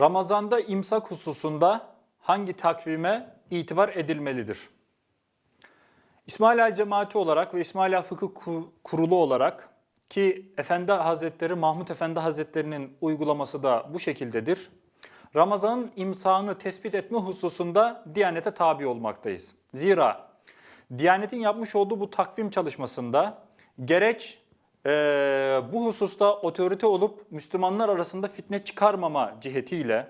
Ramazanda imsak hususunda hangi takvime itibar edilmelidir? İsmaila Cemaati olarak ve İsmaila Fıkıh Ku- Kurulu olarak ki Efendi Hazretleri Mahmut Efendi Hazretleri'nin uygulaması da bu şekildedir. Ramazan'ın imsağını tespit etme hususunda Diyanet'e tabi olmaktayız. Zira Diyanet'in yapmış olduğu bu takvim çalışmasında gerek eee, bu hususta otorite olup Müslümanlar arasında fitne çıkarmama cihetiyle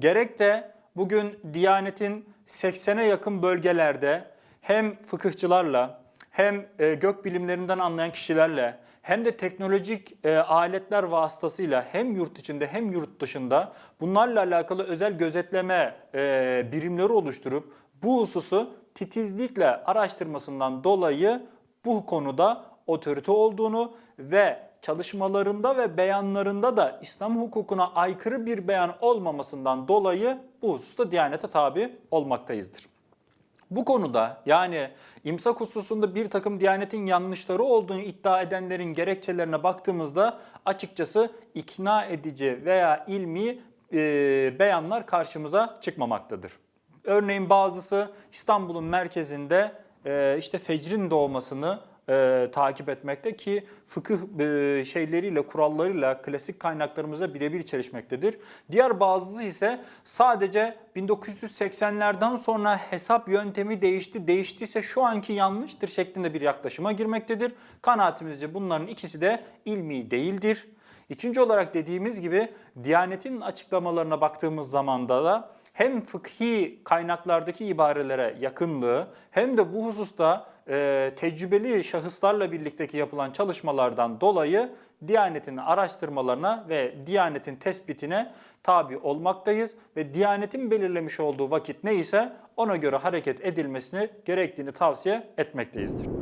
gerek de bugün Diyanet'in 80'e yakın bölgelerde hem fıkıhçılarla hem e, gök bilimlerinden anlayan kişilerle hem de teknolojik e, aletler vasıtasıyla hem yurt içinde hem yurt dışında bunlarla alakalı özel gözetleme e, birimleri oluşturup bu hususu titizlikle araştırmasından dolayı bu konuda otorite olduğunu ve çalışmalarında ve beyanlarında da İslam hukukuna aykırı bir beyan olmamasından dolayı bu hususta Diyanete tabi olmaktayızdır. Bu konuda yani imsak hususunda bir takım Diyanet'in yanlışları olduğunu iddia edenlerin gerekçelerine baktığımızda açıkçası ikna edici veya ilmi e, beyanlar karşımıza çıkmamaktadır. Örneğin bazısı İstanbul'un merkezinde e, işte fecrin doğmasını e, takip etmekte ki fıkıh e, şeyleriyle, kurallarıyla klasik kaynaklarımıza birebir çelişmektedir. Diğer bazısı ise sadece 1980'lerden sonra hesap yöntemi değişti, değiştiyse şu anki yanlıştır şeklinde bir yaklaşıma girmektedir. Kanaatimizce bunların ikisi de ilmi değildir. İkinci olarak dediğimiz gibi Diyanet'in açıklamalarına baktığımız zamanda da hem fıkhi kaynaklardaki ibarelere yakınlığı hem de bu hususta e, tecrübeli şahıslarla birlikteki yapılan çalışmalardan dolayı Diyanet'in araştırmalarına ve Diyanet'in tespitine tabi olmaktayız ve Diyanet'in belirlemiş olduğu vakit neyse ona göre hareket edilmesini gerektiğini tavsiye etmekteyizdir.